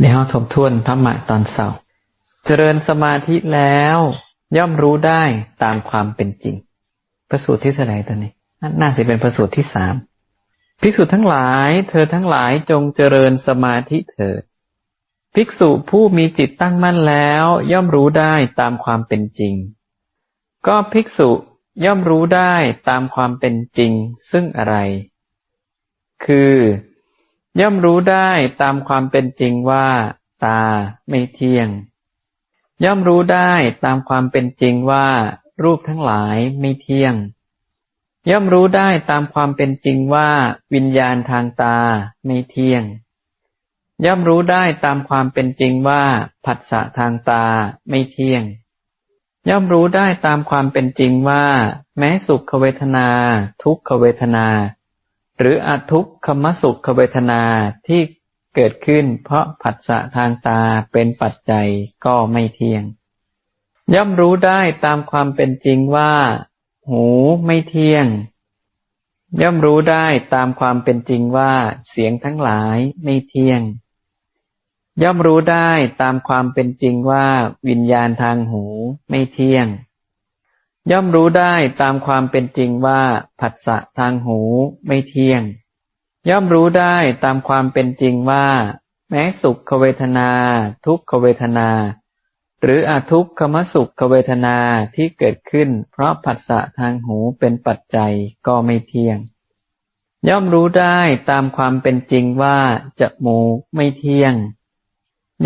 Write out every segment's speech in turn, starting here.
ในห้องทบทวนธรรมะตอนเสาร์เจริญสมาธิแล้ว ย่อมรู้ได้ตามความเป็นจริง ประสูตรที่เท่าไหร่ตอนนี้น่าจะเป็นประสูตรที่สามภิกษุทั้งหลาย เธอทั้งหลายจงเจริญสมาธิเถิดภิกษุผู้มีจิตตั้งมั่นแล้ว ย่อมรู้ได้ตามความเป็นจริง ก็ภิกษุย่อมรู้ได้ตามความเป็นจริง ซึ่งอะไร คือ ย่อมรู้ได้ตามความเป็นจริงว่า ตาไม่เที่ยง ย่อมรู้ได้ตามความเป็นจริงว่า รูปทั้งหลายไม่เที่ยง ย่อมรู้ได้ตามความเป็นจริงว่า วิญญาณทางตาไม่เที่ยง ย่อมรู้ได้ตามความเป็นจริงว่า ผัสสะทางตาไม่เที่ยง ย่อมรู้ได้ตามความเป็นจริงว่า แม้สุขเวทนา ทุกขเวทนา หรืออทุกขมสุขเวทนาที่เกิดขึ้น เพราะผัสสะทางตาเป็นปัจจัยก็ไม่เที่ยง ย่อมรู้ได้ตามความเป็นจริงว่า หูไม่เที่ยง ย่อมรู้ได้ตามความเป็นจริงว่า เสียงทั้งหลายไม่เที่ยง ย่อมรู้ได้ตามความเป็นจริงว่า วิญญาณทางหูไม่เที่ยง ย่อมรู้ได้ตามความเป็นจริงว่าผัสสะทางหูไม่เที่ยง ย่อมรู้ได้ตามความเป็นจริงว่า แม้สุขเวทนา ทุกขเวทนา หรืออทุกขมสุขเวทนาที่เกิดขึ้น เพราะผัสสะทางหูเป็นปัจจัยก็ไม่เที่ยง ย่อมรู้ได้ตามความเป็นจริงว่าจมูกไม่เที่ยง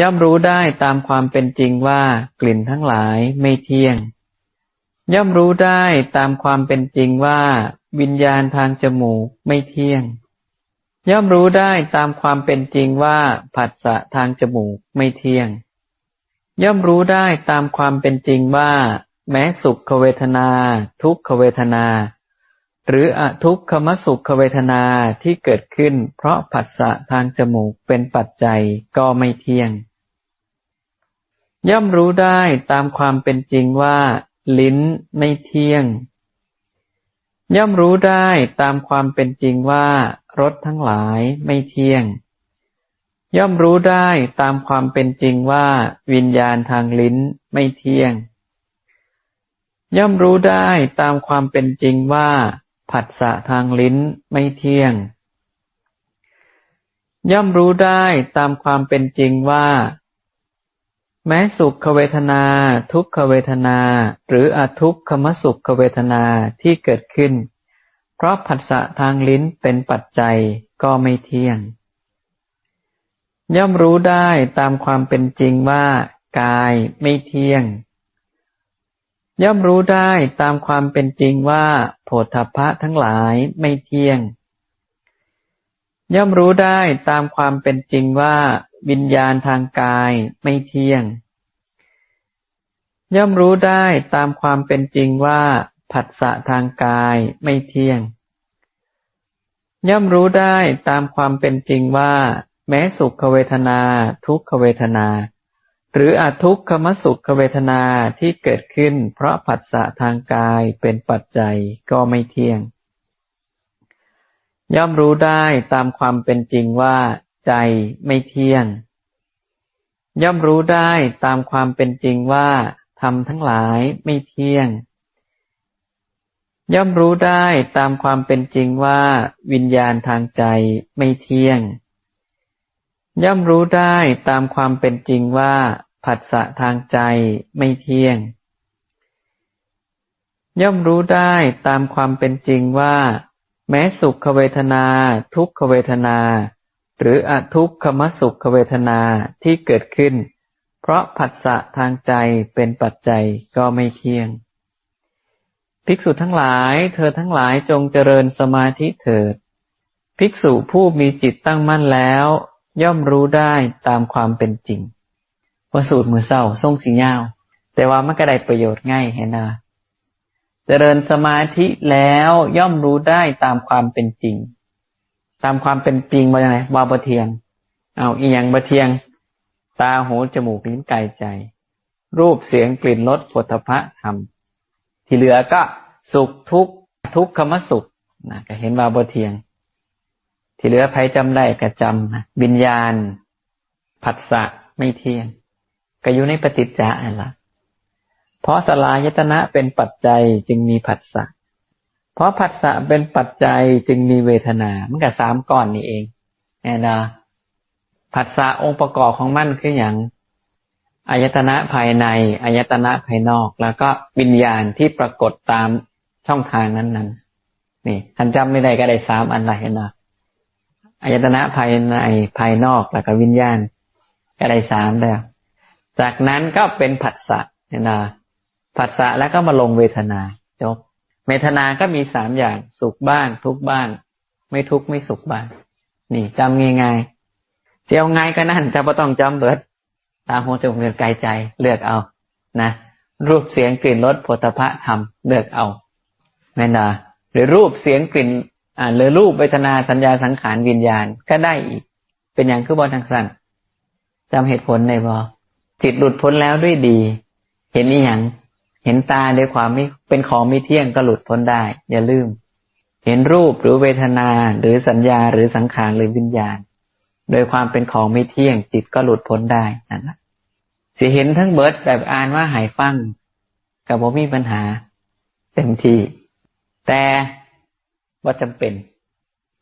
ย่อมรู้ได้ตามความเป็นจริงว่ากลิ่นทั้งหลายไม่เที่ยง ย่อมรู้ได้ตามความเป็นจริงว่า วิญญาณทางจมูกไม่เที่ยง ย่อมรู้ได้ตามความเป็นจริงว่าผัสสะทางจมูกไม่เที่ยง ย่อมรู้ได้ตามความเป็นจริงว่า แม้สุขเวทนา ทุกขเวทนา หรืออทุกขมสุขเวทนาที่เกิดขึ้น เพราะผัสสะทางจมูกเป็นปัจจัยก็ไม่เที่ยง ย่อมรู้ได้ตามความเป็นจริงว่า ลิ้นไม่เที่ยง ย่อมรู้ได้ตามความเป็นจริงว่ารสทั้งหลายไม่เที่ยง ย่อมรู้ได้ตามความเป็นจริงว่าวิญญาณทางลิ้นไม่เที่ยง ย่อมรู้ได้ตามความเป็นจริงว่า ผัสสะทางลิ้นไม่เที่ยง ย่อมรู้ได้ตามความเป็นจริงว่า แม้สุขเวทนา ทุกขเวทนา หรืออทุกขมสุขเวทนาที่เกิดขึ้น เพราะผัสสะทางลิ้นเป็นปัจจัยก็ไม่เที่ยง ย่อมรู้ได้ตามความเป็นจริงว่า กายไม่เที่ยง ย่อมรู้ได้ตามความเป็นจริงว่าโผฏฐัพพะทั้งหลายไม่เที่ยง ย่อมรู้ได้ตามความเป็นจริงว่า วิญญาณทางกายไม่เที่ยง ย่อมรู้ได้ตามความเป็นจริงว่า ผัสสะทางกายไม่เที่ยง ย่อมรู้ได้ตามความเป็นจริงว่า แม้สุขเวทนา ทุกขเวทนา หรืออาทุกขมสุขเวทนาที่เกิดขึ้น เพราะผัสสะทางกายเป็นปัจจัยก็ไม่เที่ยงย่อมรู้ได้ตามความเป็นจริงว่า ใจไม่เที่ยง ย่อมรู้ได้ตามความเป็นจริงว่าธรรมทั้งหลายไม่เที่ยง ย่อมรู้ได้ตามความเป็นจริงว่าวิญญาณทางใจไม่เที่ยง ย่อมรู้ได้ตามความเป็นจริงว่าผัสสะทางใจไม่เที่ยง ย่อมรู้ได้ตามความเป็นจริงว่า แม้สุขเวทนา ทุกขเวทนา หรืออทุกขมสุขเวทนาที่เกิดขึ้น เพราะผัสสะทางใจเป็นปัจจัยก็ไม่เที่ยง ภิกษุทั้งหลาย เธอทั้งหลายจงเจริญสมาธิเถิด ภิกษุผู้มีจิตตั้งมั่นแล้ว ย่อมรู้ได้ตามความเป็นจริงวสูตรมือเศร้าส่งสีเงาแต่ว่ามันก็ได้ประโยชน์ง่ายเห็นนะเจริญสมาธิแล้วย่อมรู้ได้ตามความเป็นจริง ตามความเป็นจริงว่าอย่างไรว่าบะเทียง เอาอีหยังบะเทียง ตาหูจมูกลิ้นกายใจ รูปเสียงกลิ่นรสผลพระธรรม ที่เหลือก็สุขทุกทุกขมสุขนะก็เห็นว่าบะเทียง ที่เหลือภัยจำได้กระจำวิญญาณ ผัสสะไม่เที่ยง ก็อยู่ในปฏิจจาอันละเพราะสลายตนะเป็นปัจจัยจึงมีผัสสะ เพราะผัสสะเป็นปัจจัยจึงมีเวทนามันกับสามก้อนนี่เองแน่นะผัสสะองค์ประกอบของมันคืออย่างอายตนะภายในอายตนะภายนอก แล้วก็วิญญาณที่ปรากฏตามช่องทางนั้นๆนี่ท่านจำไม่ได้ก็ได้สามอันละเห็นไหมอายตนะภายในภายนอกแล้วก็วิญญาณก็ได้สามแล้วจากนั้นก็เป็นผัสสะเห็นไหมผัสสะแล้วก็มาลงเวทนาจบ เวทนาก็มีสามอย่างสุขบ้าง ทุกบ้าง ไม่ทุกไม่สุขบ้าง นี่จำง่ายๆเจียวง่ายก็นั่นจะไม่ต้องจำเบิด ตาหูจมูกเงินกายใจเลือกเอา นะรูปเสียงกลิ่นรสผลิตภัณฑ์เลือกเอาแม่นาหรือรูปเสียงกลิ่น อ่าหรือรูปเวทนาสัญญาสังขารวิญญาณก็ได้อีก เป็นอย่างคือบอลทางสั้นจำเหตุผลในบอจิตหลุดพ้นแล้วด้วยดี เห็นอีหยัง เห็นตาด้วยความไม่เป็นของไม่เที่ยงก็หลุดพ้นได้ อย่าลืม เห็นรูปหรือเวทนาหรือสัญญาหรือสังขารหรือวิญญาณ โดยความเป็นของไม่เที่ยงจิตก็หลุดพ้นได้นั่นแหละสิเห็นทั้งเบิร์ดแบบอ่านว่าหายฟังกับผมมีปัญหา เต็มที่แต่ว่าจำเป็น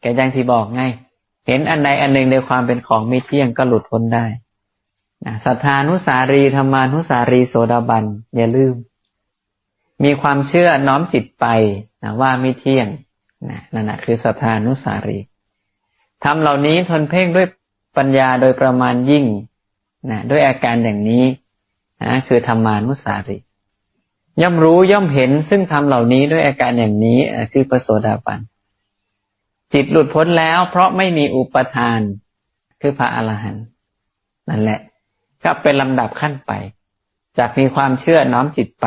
แกยังที่บอกไงเห็นอันใดอันหนึ่งในความเป็นของไม่เที่ยงก็หลุดพ้นได้นะสัทธานุสารีธรรมานุสารีโสดาบันอย่าลืม มีความเชื่อน้อมจิตไปนะว่าไม่เที่ยงนะนั่นนะคือสัทธานุสารีทำเหล่านี้ทนเพ่งด้วยปัญญาโดยประมาณยิ่งนะด้วยอาการอย่างนี้นะคือธรรมานุสารีย่อมรู้ย่อมเห็นซึ่งทำเหล่านี้ด้วยอาการอย่างนี้คือประโสดาบันจิตหลุดพ้นแล้ว เพราะไม่มีอุปทานคือพระอรหันต์นั่นแหละ ก็เป็นลำดับขั้นไป จากมีความเชื่อน้อมจิตไป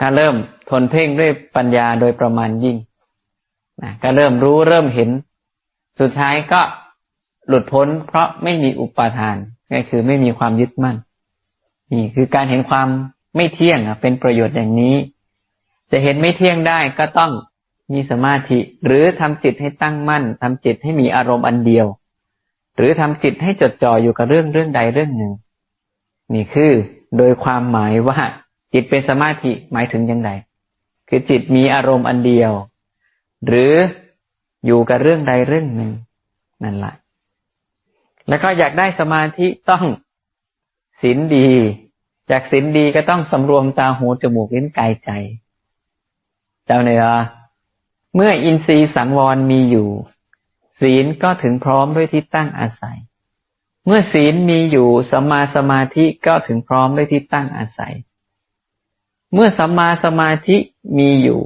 ก็เริ่มทนเพ่งด้วยปัญญาโดยประมาณยิ่งนะก็เริ่มรู้เริ่มเห็น สุดท้ายก็หลุดพ้น เพราะไม่มีอุปาทานก็คือไม่มีความยึดมั่น นี่คือการเห็นความไม่เที่ยงเป็นประโยชน์อย่างนี้ จะเห็นไม่เที่ยงได้ก็ต้องมีสมาธิ หรือทำจิตให้ตั้งมั่นทำจิตให้มีอารมณ์อันเดียว หรือทำจิตให้จดจ่ออยู่กับเรื่องเรื่องใดเรื่องหนึ่ง นี่คือโดยความหมายว่า จิตเป็นสมาธิหมายถึงยังไงคือจิตมีอารมณ์อันเดียว หรืออยู่กับเรื่องใดเรื่องหนึ่งนั่นแหละแล้วก็อยากได้สมาธิต้องศีลดี จากศีลดีก็ต้องสำรวมตาหูจมูกลิ้นกายใจเจ้าเนื้อเมื่ออินทรีย์สังวรมีอยู่ ศีลก็ถึงพร้อมด้วยที่ตั้งอาศัย เมื่อศีลมีอยู่สมาสมาธิก็ถึงพร้อมด้วยที่ตั้งอาศัย เมื่อสัมมาสมาธิมีอยู่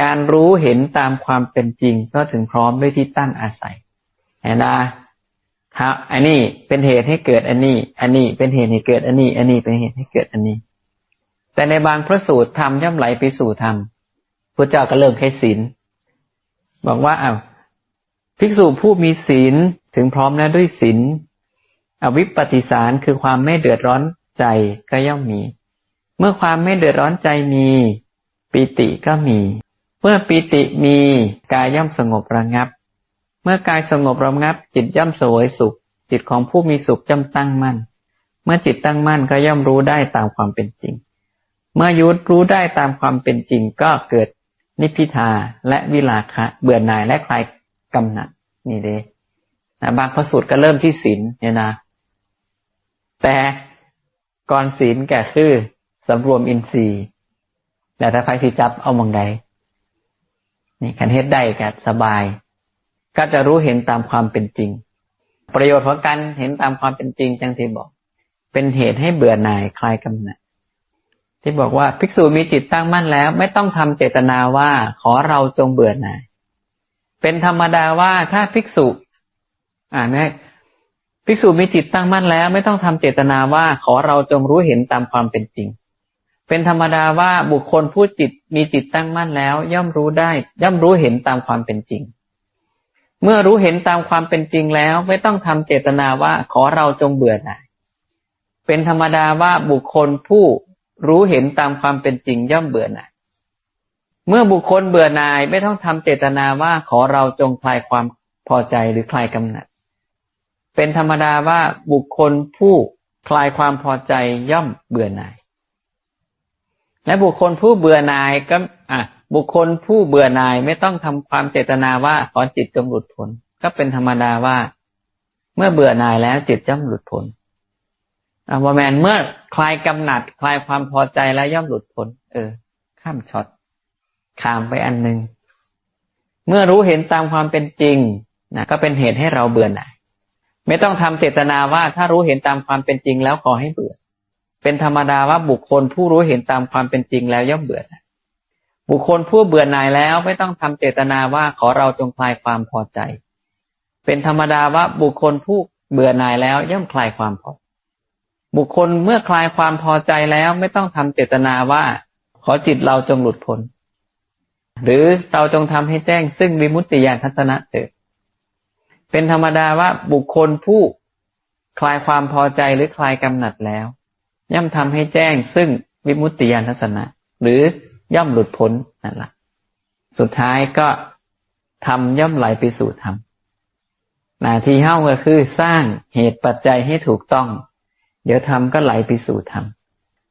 การรู้เห็นตามความเป็นจริงก็ถึงพร้อมด้วยที่ตั้งอาศัยเห็นนะครับอันนี้เป็นเหตุให้เกิดอันนี้ อันนี้เป็นเหตุให้เกิดอันนี้ อันนี้เป็นเหตุให้เกิดอันนี้ แต่ในบางพระสูตรธรรมย่อมไหลไปสู่ธรรมพระเจ้าก็เริ่มให้ศีลบอกว่าอ้าวภิกษุผู้มีศีลถึงพร้อมแล้วด้วยศีลอวิปปติสารคือความไม่เดือดร้อนใจก็ย่อมมี เมื่อความไม่เดือดร้อนใจมี ปิติก็มี เมื่อปิติมีกายย่อมสงบระงับ เมื่อกายสงบระงับ จิตย่อมสวยสุข จิตของผู้มีสุขย่อมตั้งมั่น เมื่อจิตตั้งมั่นก็ย่อมรู้ได้ตามความเป็นจริง เมื่อยุดรู้ได้ตามความเป็นจริงก็เกิดนิพิทาและวิลาคะ เบื่อหน่ายและคลายกำหนัดนี่เด้นะบางพระสูตรก็เริ่มที่ศีลเนี่ยนะ แต่ก่อนศีลแก่คือ สำรวมอินทรีย์แต่ถ้าไฟสิจับเอามองใดนี่การเฮ็ดได้ก็สบาย ก็จะรู้เห็นตามความเป็นจริง ประโยชน์ของการเห็นตามความเป็นจริงจังที่บอก เป็นเหตุให้เบื่อหน่ายคลายกำหนัดที่บอกว่าภิกษุมีจิตตั้งมั่นแล้ว ไม่ต้องทำเจตนาว่าขอเราจงเบื่อหน่าย เป็นธรรมดาว่าถ้าภิกษุ อ่านไหมภิกษุมีจิตตั้งมั่นแล้ว ไม่ต้องทำเจตนาว่าขอเราจงรู้เห็นตามความเป็นจริง เป็นธรรมดาว่าบุคคลผู้จิตมีจิตตั้งมั่นแล้ว ย่อมรู้ได้ ย่อมรู้เห็นตามความเป็นจริง เมื่อรู้เห็นตามความเป็นจริงแล้วไม่ต้องทำเจตนาว่าขอเราจงเบื่อหน่ายเป็นธรรมดาว่าบุคคลผู้รู้เห็นตามความเป็นจริงย่อมเบื่อหน่าย เมื่อบุคคลเบื่อหน่ายไม่ต้องทำเจตนาว่าขอเราจงคลายความพอใจหรือคลายกำหนัด เป็นธรรมดาว่าบุคคลผู้คลายความพอใจย่อมเบื่อหน่าย และบุคคลผู้เบื่อหน่ายก็อะบุคคลผู้เบื่อหน่ายไม่ต้องทำความเจตนาว่าขอจิตจงหลุดพ้นก็เป็นธรรมดาว่า เมื่อเบื่อหน่ายแล้วจิตย่อมหลุดพ้นอะวแมนเมื่อคลายกำหนัด คลายความพอใจแล้วย่อมหลุดพ้นเออ ข้ามช็อตข้ามไปอันหนึ่งเมื่อรู้เห็นตามความเป็นจริงนะก็เป็นเหตุให้เราเบื่อหน่ายไม่ต้องทำเจตนาว่าถ้ารู้เห็นตามความเป็นจริงแล้วขอให้เบื่อ เป็นธรรมดาว่าบุคคลผู้รู้เห็นตามความเป็นจริงแล้วย่อมเบื่อ บุคคลผู้เบื่อหน่ายแล้วไม่ต้องทำเจตนาว่าขอเราจงคลายความพอใจ เป็นธรรมดาว่าบุคคลผู้เบื่อหน่ายแล้วย่อมคลายความพอ บุคคลเมื่อคลายความพอใจแล้วไม่ต้องทำเจตนาว่า ขอจิตเราจงหลุดพ้น หรือเราจงทำให้แจ้งซึ่งวิมุตติญาณทัศนะเถิดเป็นธรรมดาว่าบุคคลผู้คลายความพอใจหรือคลายกำหนัดแล้ว ย่อมทำให้แจ้งซึ่งวิมุตติญาณทัศนะ หรือย่อมหลุดพ้นนั่นแหละสุดท้ายก็ทำย่อมไหลไปสู่ธรรมหน้าที่เฮ้าก็คือสร้างเหตุปัจจัยให้ถูกต้อง เดี๋ยวธรรมก็ไหลไปสู่ธรรม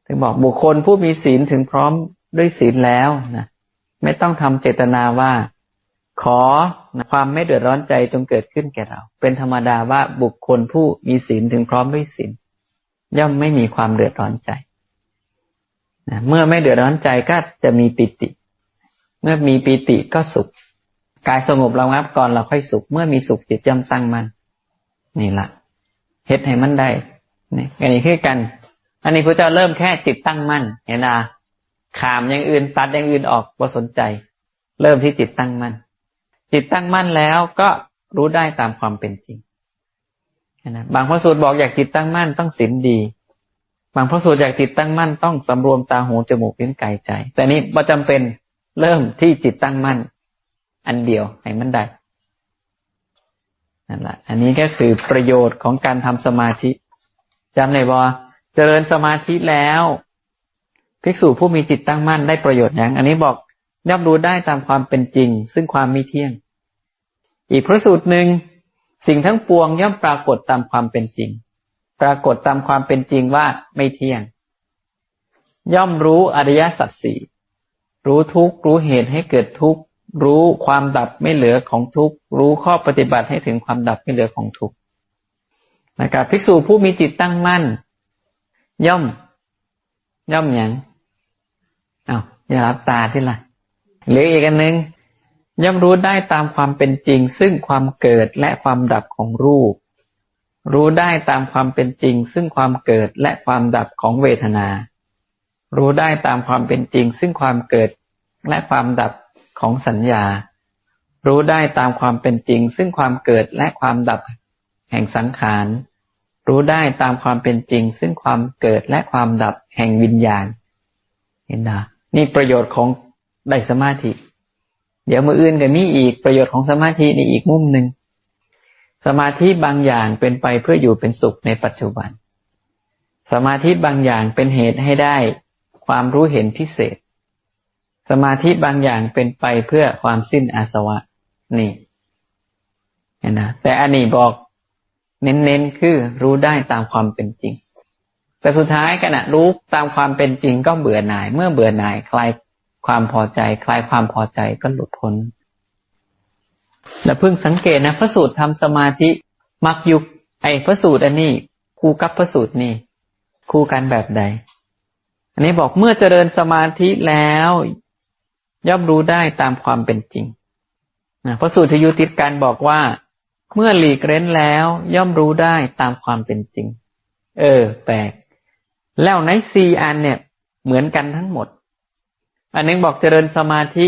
ถึงบอกบุคคลผู้มีศีลถึงพร้อมด้วยศีลแล้วนะไม่ต้องทำเจตนาว่า ขอความไม่เดือดร้อนใจจงเกิดขึ้นแก่เรา เป็นธรรมดาว่าบุคคลผู้มีศีลถึงพร้อมด้วยศีล ย่อมไม่มีความเดือดร้อนใจนะเมื่อไม่เดือดร้อนใจก็จะมีปิติ เมื่อมีปิติก็สุข กายสงบเระงับก่อนเราค่อยสุข เมื่อมีสุขจิตย่อมตั้งมัน่นนี่ละเฮ็ดให้มันได้นี่อันนี้คือกัน อันนี้พระเจ้าเริ่มแค่จิตตั้งมั่นเห็นไหมขามอย่างอื่นตัดอย่างอื่นออกว่าสนใจ เริ่มที่จิตตั้งมั่นจิตตั้งมั่นแล้วก็รู้ได้ตามความเป็นจริง นะบางพระสูตรบอกอยากจิตตั้งมั่นต้องศีลดี บางพระสูตรอยากจิตตั้งมั่นต้องสำรวมตาหูจมูกลิ้นกายใจ แต่นี้ประจำเป็นเริ่มที่จิตตั้งมั่น อันเดียวให้มันได้นั่นแหละอันนี้ก็คือประโยชน์ของการทำสมาธิจำเลยว่าเจริญสมาธิแล้วภิกษุผู้มีจิตตั้งมั่นได้ประโยชน์อย่างอันนี้บอกย่อมรู้ได้ตามความเป็นจริง ซึ่งความมีเที่ยง อีกพระสูตรหนึ่ง สิ่งทั้งปวงย่อมปรากฏตามความเป็นจริง ปรากฏตามความเป็นจริงว่าไม่เที่ยง ย่อมรู้อริยสัจสี่รู้ทุกรู้เหตุให้เกิดทุกรู้ความดับไม่เหลือของทุกรู้ข้อปฏิบัติให้ถึงความดับไม่เหลือของทุกนะครับภิกษุผู้มีจิตตั้งมั่น ย่อม ย่อมอย่างอา้าวอย่ารับตาที่ละเหรืออีกอันหนึ่ง ย่อมรู้ได้ตามความเป็นจริง ซึ่งความเกิดและความดับของรูป รู้ได้ตามความเป็นจริง ซึ่งความเกิดและความดับของเวทนา รู้ได้ตามความเป็นจริง ซึ่งความเกิดและความดับของสัญญา รู้ได้ตามความเป็นจริง ซึ่งความเกิดและความดับ แห่งสังขารรู้ได้ตามความเป็นจริง ซึ่งความเกิดและความดับแห่งวิญญาณ เห็นนะนี่ประโยชน์ของได้สมาธิ เดี๋ยวมืออื่นก็มีอีกประโยชน์ของสมาธิในอีกมุมหนึ่งสมาธิบางอย่างเป็นไปเพื่ออยู่เป็นสุขในปัจจุบัน สมาธิบางอย่างเป็นเหตุให้ได้ความรู้เห็นพิเศษ สมาธิบางอย่างเป็นไปเพื่อความสิ้นอาสวะนี่เห็นนะแต่อันนี้บอกเน้นๆคือรู้ได้ตามความเป็นจริง แต่สุดท้ายขณะรู้ตามความเป็นจริงก็เบื่อหน่าย เมื่อเบื่อหน่ายคลาย ความพอใจ คลายความพอใจก็หลุดพ้น และเพิ่งสังเกตนะพระสูตรทำสมาธิมักยุกไอ้พระสูตรอันนี้คู่กับพระสูตรนี่ คู่กันแบบใด อันนี้บอกเมื่อเจริญสมาธิแล้ว ย่อมรู้ได้ตามความเป็นจริงนะพระสูตรที่ยุติการบอกว่า เมื่อหลีกเร้นแล้วย่อมรู้ได้ตามความเป็นจริง เออ แปลก แล้วในสี่อันเนี่ย เหมือนกันทั้งหมด อันนึงบอกเจริญสมาธิ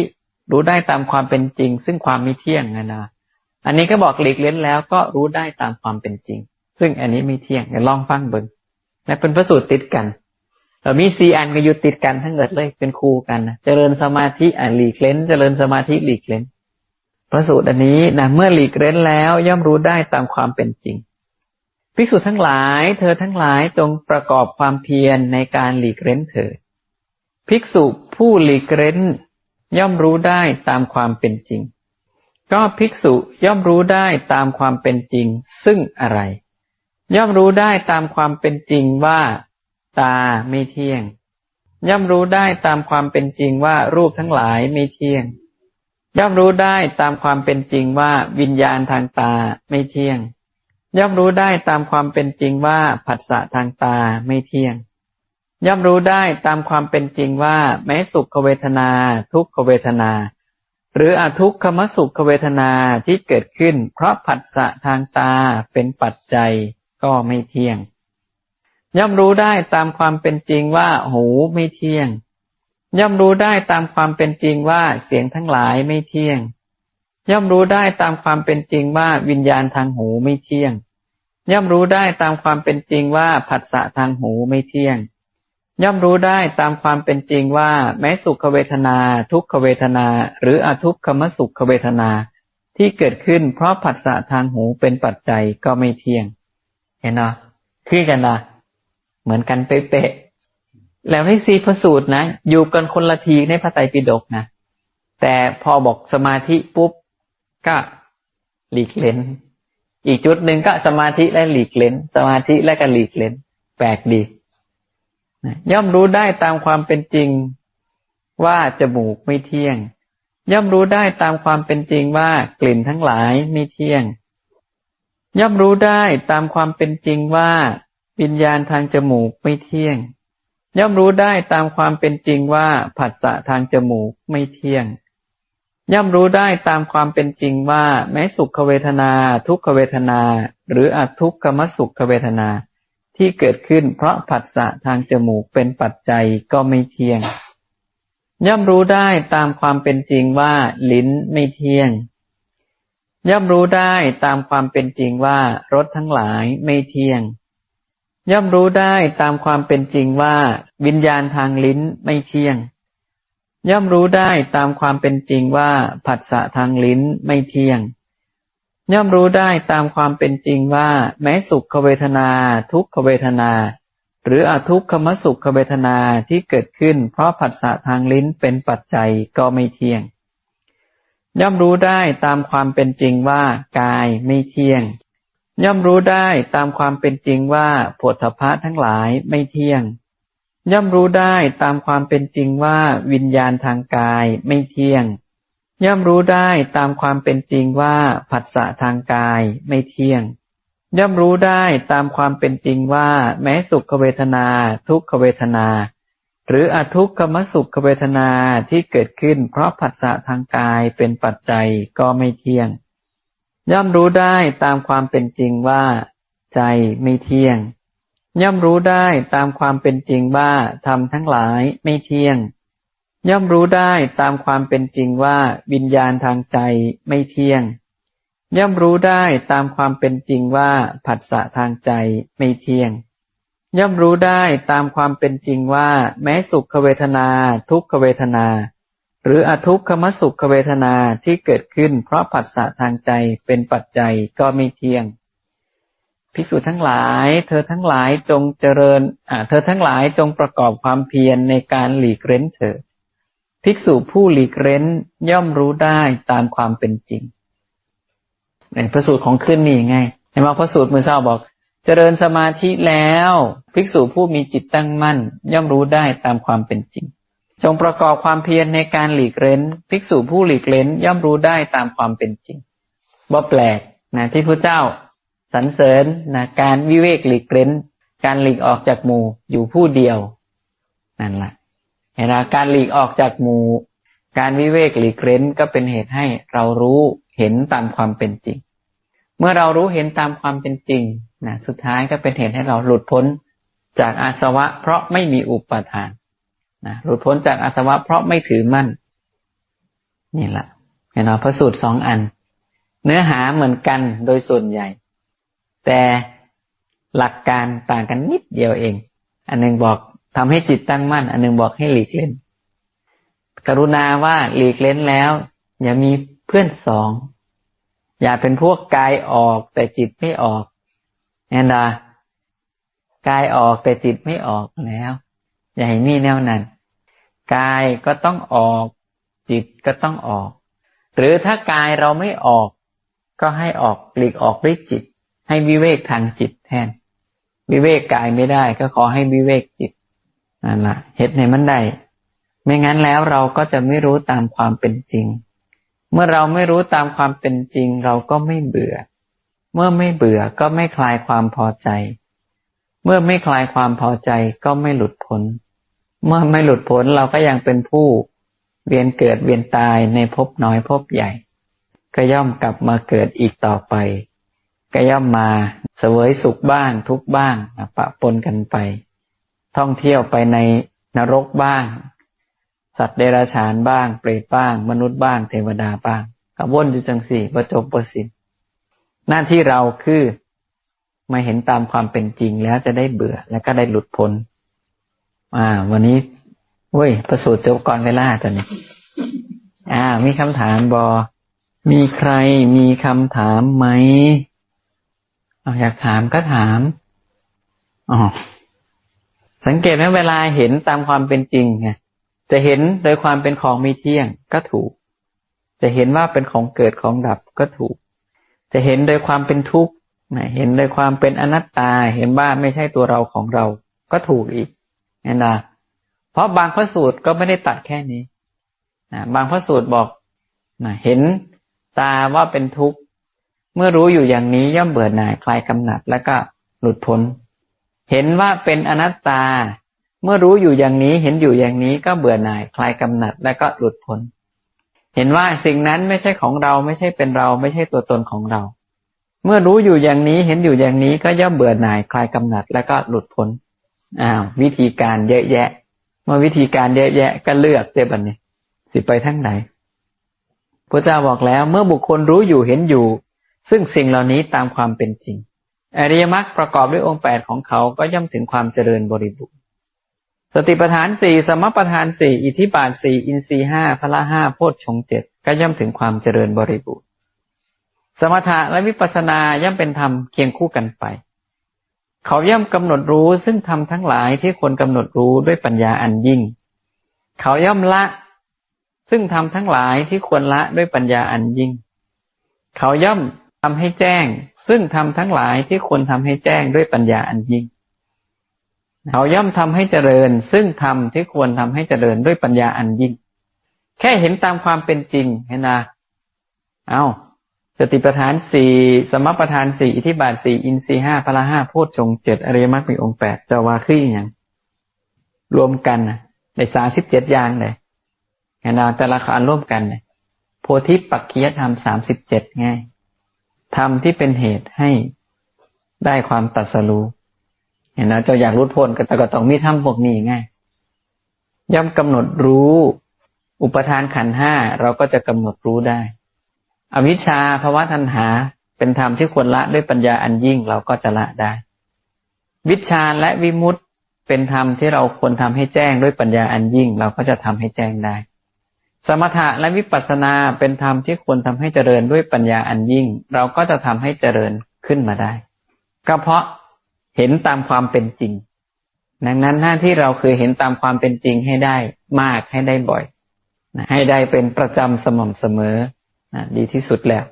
รู้ได้ตามความเป็นจริง ซึ่งความมีเที่ยงนะนะอันนี้ก็บอกหลีกเล่นแล้วก็รู้ได้ตามความเป็นจริง ซึ่งอันนี้ไม่เที่ยงเดี๋ยวลองฟังเบิ้งและเป็นพระสูตรติดกันเรามีสี่อันก็อยู่ติดกันทั้งหมดเลยเป็นคู่กันนะเจริญสมาธิอ่านหลีกเล่นเจริญสมาธิหลีกเล่นพระสูตรอันนี้นะเมื่อหลีกเล่นแล้วย่อมรู้ได้ตามความเป็นจริงภิกษุทั้งหลาย เธอทั้งหลายจงประกอบความเพียรในการหลีกเล้นเถิด ภิกษุผู้หลีกเล้น ย่อมรู้ได้ตามความเป็นจริง ก็ภิกษุย่อมรู้ได้ตามความเป็นจริง ซึ่งอะไร ย่อมรู้ได้ตามความเป็นจริงว่า ตาไม่เที่ยง ย่อมรู้ได้ตามความเป็นจริงว่ารูปทั้งหลายไม่เที่ยง ย่อมรู้ได้ตามความเป็นจริงว่าวิญญาณทางตาไม่เที่ยง ย่อมรู้ได้ตามความเป็นจริงว่าผัสสะทางตาไม่เที่ยง ย่อมรู้ได้ตามความเป็นจริงว่า แม้สุขเวทนา ทุกขเวทนา หรืออทุกขมสุขเวทนาที่เกิดขึ้น เพราะผัสสะทางตาเป็นปัจจัยก็ไม่เที่ยง ย่อมรู้ได้ตามความเป็นจริงว่า หูไม่เที่ยง ย่อมรู้ได้ตามความเป็นจริงว่าเสียงทั้งหลายไม่เที่ยง ย่อมรู้ได้ตามความเป็นจริงว่าวิญญาณทางหูไม่เที่ยง ย่อมรู้ได้ตามความเป็นจริงว่าผัสสะทางหูไม่เที่ยง ย่อมรู้ได้ตามความเป็นจริงว่า แม้สุขเวทนา ทุกขเวทนา หรืออทุกขมสุขเวทนา ที่เกิดขึ้นเพราะผัสสะทางหูเป็นปัจจัยก็ไม่เที่ยง เห็นเนาะคือกันนะเหมือนกันเป๊ะๆแล้วในสีพสูตรนะ อยู่กันคนละทีในพระไตรปิฎกนะแต่พอบอกสมาธิปุ๊บ ก็หลีกเล้นอีกจุดหนึ่งก็สมาธิและหลีกเล้นสมาธิและก็หลีกเล้นแปลกดี ย่อมรู้ได้ตามความเป็นจริงว่าจมูกไม่เที่ยง ย่อมรู้ได้ตามความเป็นจริงว่ากลิ่นทั้งหลายไม่เที่ยง ย่อมรู้ได้ตามความเป็นจริงว่าวิญญาณทางจมูกไม่เที่ยง ย่อมรู้ได้ตามความเป็นจริงว่าผัสสะทางจมูกไม่เที่ยง ย่อมรู้ได้ตามความเป็นจริงว่าแม้สุขเวทนา ทุกขเวทนา หรืออทุกขมสุขเวทนา ที่เกิดขึ้นเพราะผัสสะทางจมูกเป็นปัจจัยก็ไม่เที่ยง ย่อมรู้ได้ตามความเป็นจริงว่า ลิ้นไม่เที่ยง ย่อมรู้ได้ตามความเป็นจริงว่ารสทั้งหลายไม่เที่ยง ย่อมรู้ได้ตามความเป็นจริงว่า วิญญาณทางลิ้นไม่เที่ยง ย่อมรู้ได้ตามความเป็นจริงว่าผัสสะทางลิ้นไม่เที่ยง ย่อมรู้ได้ตามความเป็นจริงว่า แม้สุขเวทนา ทุกขเวทนา หรืออทุกขมสุขเวทนาที่เกิดขึ้น เพราะผัสสะทางลิ้นเป็นปัจจัยก็ไม่เที่ยง ย่อมรู้ได้ตามความเป็นจริงว่ากายไม่เที่ยง ย่อมรู้ได้ตามความเป็นจริงว่าผลพะทั้งหลายไม่เที่ยง ย่อมรู้ได้ตามความเป็นจริงว่าวิญญาณทางกายไม่เที่ยง ย่อมรู้ได้ตามความเป็นจริงว่าผัสสะทางกายไม่เที่ยง ย่อมรู้ได้ตามความเป็นจริงว่า แม้สุขเวทนา ทุกขเวทนา หรืออทุกขมสุขเวทนาที่เกิดขึ้น เพราะผัสสะทางกายเป็นปัจจัยก็ไม่เที่ยง ย่อมรู้ได้ตามความเป็นจริงว่า ใจไม่เที่ยง ย่อมรู้ได้ตามความเป็นจริงว่าธรรมทั้งหลายไม่เที่ยง ย่อมรู้ได้ตามความเป็นจริงว่าวิญญาณทางใจไม่เที่ยง ย่อมรู้ได้ตามความเป็นจริงว่าผัสสะทางใจไม่เที่ยง ย่อมรู้ได้ตามความเป็นจริงว่า แม้สุขเวทนา ทุกขเวทนา หรืออทุกขมสุขเวทนาที่เกิดขึ้น เพราะผัสสะทางใจเป็นปัจจัยก็ไม่เที่ยงภิกษุทั้งหลาย เธอทั้งหลายจงเจริญเธอทั้งหลายจงประกอบความเพียรในการหลีกเร้นเถิด ภิกษุผู้หลีกเร้นย่อมรู้ได้ตามความเป็นจริงในพระสูตรของขึ้นนี่ไงเห็นไหมพระสูตรมือเศร้าบอก เจริญสมาธิแล้ว ภิกษุผู้มีจิตตั้งมั่น ย่อมรู้ได้ตามความเป็นจริง จงประกอบความเพียรในการหลีกเร้น ภิกษุผู้หลีกเร้นย่อมรู้ได้ตามความเป็นจริงบ่แปลกนะที่พระเจ้าสรรเสริญนะการวิเวกหลีกเร้น การหลีกออกจากหมู่อยู่ผู้เดียวนั่นแหละ เห็นไหมการหลีกออกจากหมู่ การวิเวกหลีกเร้นก็เป็นเหตุให้เรารู้เห็นตามความเป็นจริง เมื่อเรารู้เห็นตามความเป็นจริงนะสุดท้ายก็เป็นเหตุให้เราหลุดพ้นจากอาสวะ เพราะไม่มีอุปาทานนะหลุดพ้นจากอาสวะ เพราะไม่ถือมั่น นี่แหละเห็นไหมพระสูตรสองอัน เนื้อหาเหมือนกันโดยส่วนใหญ่ แต่หลักการต่างกันนิดเดียวเอง อันหนึงบอก ทำให้จิตตั้งมั่น อันหนึงบอกให้หลีกเล่น กรุณาว่าหลีกเล่นแล้ว อย่ามีเพื่อนสอง อย่าเป็นพวกกายออกแต่จิตไม่ออกแอนดากายออกแต่จิตไม่ออกแล้ว อย่าให้มีแนวนั้น กายก็ต้องออก จิตก็ต้องออก หรือถ้ากายเราไม่ออก ก็ให้ออกหลีกออกด้วยจิต ให้วิเวกทางจิตแทน วิเวกกายไม่ได้ก็ขอให้วิเวกจิต นั่นละเฮ็ดในมันได้ไม่งั้นแล้วเราก็จะไม่รู้ตามความเป็นจริง เมื่อเราไม่รู้ตามความเป็นจริง เราก็ไม่เบื่อ เมื่อไม่เบื่อก็ไม่คลายความพอใจ เมื่อไม่คลายความพอใจก็ไม่หลุดพ้น เมื่อไม่หลุดพ้นเราก็ยังเป็นผู้ เวียนเกิดเวียนตายในภพน้อยภพใหญ่ ก็ย่อมกลับมาเกิดอีกต่อไป ก็ย่อมมาเสวยสุขบ้างทุกบ้างปะปนกันไป ท่องเที่ยวไปในนรกบ้าง สัตว์เดรัจฉานบ้าง เปรตบ้าง มนุษย์บ้าง เทวดาบ้างกับวนอยู่จังสี่ประจบประสินหน้าที่เราคือมาเห็นตามความเป็นจริงแล้วจะได้เบื่อแล้วก็ได้หลุดพ้น อ่า วันนี้เว้ย ประสูตรจบก่อนเวลาตอนนี้ อ่า มีคำถามบอ มีใครมีคำถามไหมเอาอยากถามก็ถาม อ๋อ สังเกตไหมเวลาเห็นตามความเป็นจริงไงจะเห็นโดยความเป็นของม่เที่ยงก็ถูก จะเห็นว่าเป็นของเกิดของดับก็ถูก จะเห็นโดยความเป็นทุกข์เห็นโดยความเป็นอนัตตา เห็นว่าไม่ใช่ตัวเราของเรา ก็ถูกอีกนะนะเพราะบางพระสูตรก็ไม่ได้ตัดแค่นี้นะบางพระสูตรบอกนะเห็นตาว่าเป็นทุกข์ เมื่อรู้อยู่อย่างนี้ย่อมเบื่อหน่ายคลายกำหนัดแล้วก็หลุดพ้น เห็นว่าเป็นอนัตตา เมื่อรู้อยู่อย่างนี้ เห็นอยู่อย่างนี้ก็เบื่อหน่ายคลายกำหนัดแล้วก็หลุดพ้น เห็นว่าสิ่งนั้นไม่ใช่ของเราไม่ใช่เป็นเรา ไม่ใช่ตัวตนของเรา เมื่อรู้อยู่อย่างนี้เห็นอยู่อย่างนี้ก็ย่อมเบื่อหน่ายคลายกำหนัดแล้วก็หลุดพ้นอ้าววิธีการเยอะแยะ เมื่อวิธีการเยอะแยะก็เลือกเจ็บันนี้สิไปทั้งไหนพระเจ้าบอกแล้วเมื่อบุคคลรู้อยู่เห็นอยู่ ซึ่งสิ่งเหล่านี้ตามความเป็นจริง อริยมรรคประกอบด้วยองค์แปดของเขาก็ย่อมถึงความเจริญบริบูรณ์ สติปัฏฐานสี่สมปัฏฐานสี่อิทธิบาทสี่อินทรีห้าพละห้าโพชฌงเจ็ดก็ย่อมถึงความเจริญบริบูรณ์ สมถะและวิปัสสนาย่อมเป็นธรรมเคียงคู่กันไป เขาย่อมกำหนดรู้ซึ่งทำทั้งหลายที่ควรกำหนดรู้ด้วยปัญญาอันยิ่ง เขาย่อมละ ซึ่งทำทั้งหลายที่ควรละด้วยปัญญาอันยิ่ง เขาย่อมทำให้แจ้ง ซึ่งทำทั้งหลายที่ควรทำให้แจ้งด้วยปัญญาอันยิ่ง เขาย่อมทำให้เจริญ ซึ่งทำที่ควรทำให้เจริญด้วยปัญญาอันยิ่ง แค่เห็นตามความเป็นจริงเห็นนะเอาสติปัฏฐานสี่สมปัฏฐานสี่อิทิบาทสี่อินทรีห้าพละห้าโพชฌงเจ็ดอริยมรรคมีองค์แปดจะว่าขึ้นอย่างรวมกันนะในสามสิบเจ็ดอย่างเลยเห็นเราแต่ละขันร่วมกันเนี่ยโพธิปักคียธรรมสามสิบเจ็ดไง ธรรมที่เป็นเหตุให้ได้ความตัดสรู้เห็นนะเจ้าอยากรู้พ้นก็แต่ก็ต้องมีธรรมพวกนี้ไงย่อมกำหนดรู้ อุปทานขันห้าเราก็จะกำหนดรู้ได้ อวิชชาภาวะทันหาเป็นธรรมที่ควรละด้วยปัญญาอันยิ่งเราก็จะละได้ วิชาและวิมุตต์เป็นธรรมที่เราควรทำให้แจ้งด้วยปัญญาอันยิ่งเราก็จะทำให้แจ้งได้ สมถะและวิปัสสนาเป็นธรรมที่ควรทำให้เจริญด้วยปัญญาอันยิ่ง เราก็จะทำให้เจริญขึ้นมาได้ ก็เพราะเห็นตามความเป็นจริง ดังนั้นหน้าที่เราคือเห็นตามความเป็นจริงให้ได้มากให้ได้บ่อย ให้ได้เป็นประจำสม่ำเสมอดีที่สุดแล้ว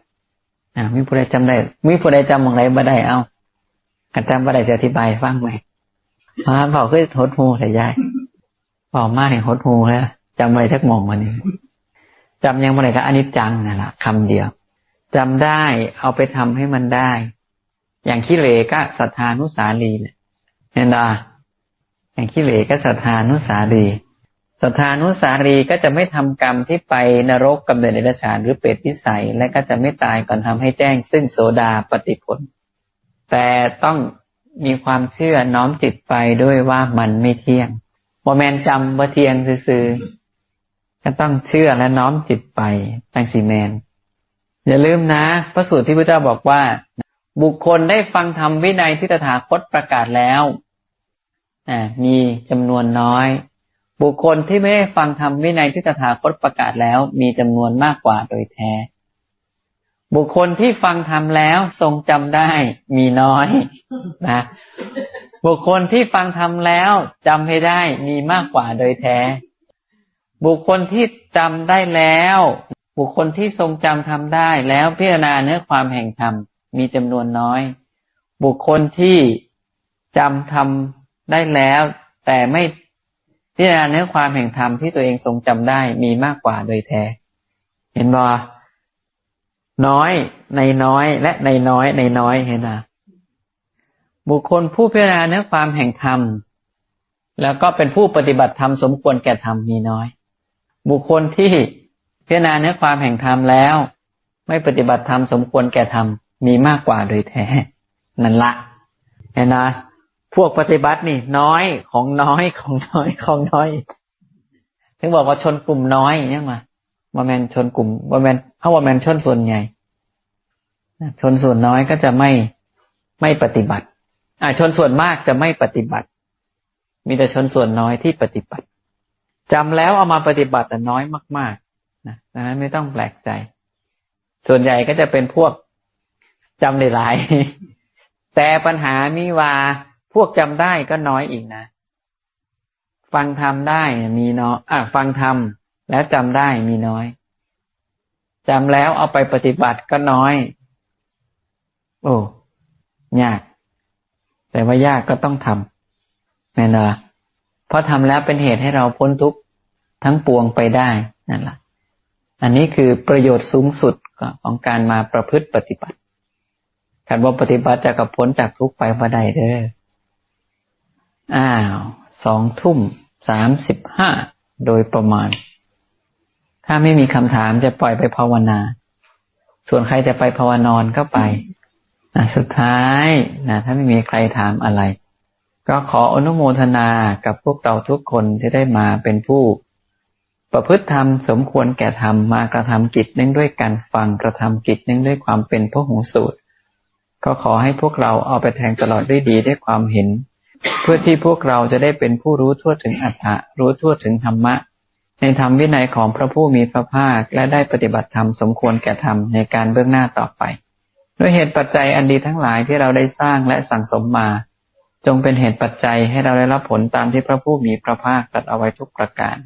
มีผู้ใดจำได้มีผู้ใดจำอะไรบ่ได้เอากันจำบ่ได้จะอธิบายฟังไหมมาบอกคือหดหูแต่ยายบอกมาเห็นหดหูแล้ว จำอะไรทักมองมานี่จำยังบ่ได้ก็อนิจจังนั่นแหละคำเดียวจำได้เอาไปทำให้มันได้ อย่างขี้เหร่ก็ศรัทธานุสาลีเนี่ยเห็นดาอย่างขี้เหร่ก็ศรัทธานุสาลีศรัทธานุสารีก็จะไม่ทำกรรมที่ไปนรกกำเนิดในราชานหรือเปรตพิสัย และก็จะไม่ตายก่อนทำให้แจ้ง ซึ่งโสดาปฏิผล แต่ต้องมีความเชื่อน้อมจิตไปด้วยว่ามันไม่เที่ยงโมแมนจำว่าเที่ยงซื่อ ก็ต้องเชื่อและน้อมจิตไปตั้งสีแมน อย่าลืมนะ พระสูตรที่พระเจ้าบอกว่า บุคคลได้ฟังธรรมวินัยที่ตถาคตประกาศแล้วมีจำนวนน้อย บุคคลที่ไม่ได้ฟังธรรมวินัยที่ตถาคตประกาศแล้ว มีจำนวนมากกว่าโดยแท้ บุคคลที่ฟังธรรมแล้วทรงจำได้มีน้อยนะบุคคลที่ฟังธรรมแล้วจำให้ได้มีมากกว่าโดยแท้ บุคคลที่จำได้แล้ว บุคคลที่ทรงจำทำได้แล้วพิจารณาเนื้อความแห่งธรรมมีจำนวนน้อย บุคคลที่จำทำได้แล้ว แต่ไม่พิจารณาเนื้อความแห่งธรรมที่ตัวเองทรงจำได้มีมากกว่าโดยแท้ เห็นบ่น้อยในน้อยและในน้อยในน้อยเห็นนะบุคคลผู้พิจารณาเนื้อความแห่งธรรมแล้วก็เป็นผู้ปฏิบัติธรรมสมควรแก่ธรรมมีน้อย บุคคลที่พิจารณาเนื้อความแห่งธรรมแล้ว ไม่ปฏิบัติธรรมสมควรแก่ธรรมมีมากกว่าโดยแท้ นั่นละเห็นนะพวกปฏิบัตินี่น้อยของน้อยของน้อยของน้อย ถึงบอกว่าชนกลุ่มน้อยเนี่ยมาว่าแมนชนกลุ่มว่าแมนเพราว่าแมนชนส่วนใหญ่ชนส่วนน้อยก็จะไม่ไม่ปฏิบัติ อ่าชนส่วนมากจะไม่ปฏิบัติ มีแต่ชนส่วนน้อยที่ปฏิบัติ จำแล้วเอามาปฏิบัติแต่น้อยมากๆนะดังนั้นไม่ต้องแปลกใจ ส่วนใหญ่ก็จะเป็นพวกจำหลายๆแต่ปัญหามีว่าพวกจำได้ก็น้อยอีกนะ ฟังทำได้มีน้อยอะฟังทำแล้วจำได้มีน้อยจำแล้วเอาไปปฏิบัติก็น้อย โอ้ยาก แต่ว่ายากก็ต้องทำแน่นอน เพราะทำแล้วเป็นเหตุให้เราพ้นทุกข์ทั้งปวงไปได้นั่นแหละอันนี้คือประโยชน์สูงสุดของการมาประพฤติปฏิบัติการว่าปฏิบัติจะกับพ้นจากทุกข์ไปมาได้เด้ออ้าว สองทุ่มสามสิบห้าโดยประมาณ ถ้าไม่มีคำถามจะปล่อยไปภาวนา ส่วนใครจะไปภาวนอนก็ไปนะสุดท้ายนะถ้าไม่มีใครถามอะไร ก็ขออนุโมทนากับพวกเราทุกคนที่ได้มาเป็นผู้ประพฤติธรรมสมควรแก่ธรรมมากระทำกิจเนื่องด้วยการฟังกระทำกิจเนื่องด้วยความเป็นพระหูสูตร ก็ขอให้พวกเราเอาไปแทงตลอดด้วยดีด้วยความเห็น เพื่อที่พวกเราจะได้เป็นผู้รู้ทั่วถึงอัตถะรู้ทั่วถึงธรรมะ ในธรรมวินัยของพระผู้มีพระภาคและได้ปฏิบัติธรรมสมควรแก่ธรรมในการเบื้องหน้าต่อไป ด้วยเหตุปัจจัยอันดีทั้งหลายที่เราได้สร้างและสั่งสมมา จงเป็นเหตุปัจจัยให้เราได้รับผลตามที่พระผู้มีพระภาคตรัสเอาไว้ทุกประการ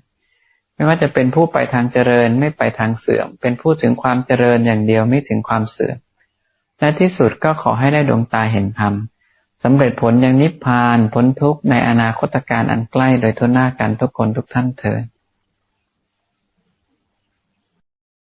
ไม่ว่าจะเป็นผู้ไปทางเจริญไม่ไปทางเสื่อม เป็นผู้ถึงความเจริญอย่างเดียวไม่ถึงความเสื่อม และที่สุดก็ขอให้ได้ดวงตาเห็นธรรมสำเร็จผลอย่างนิพพานพ้นทุกข์ในอนาคตการอันใกล้โดยทุนหน้ากันทุกคนทุกท่านเถิด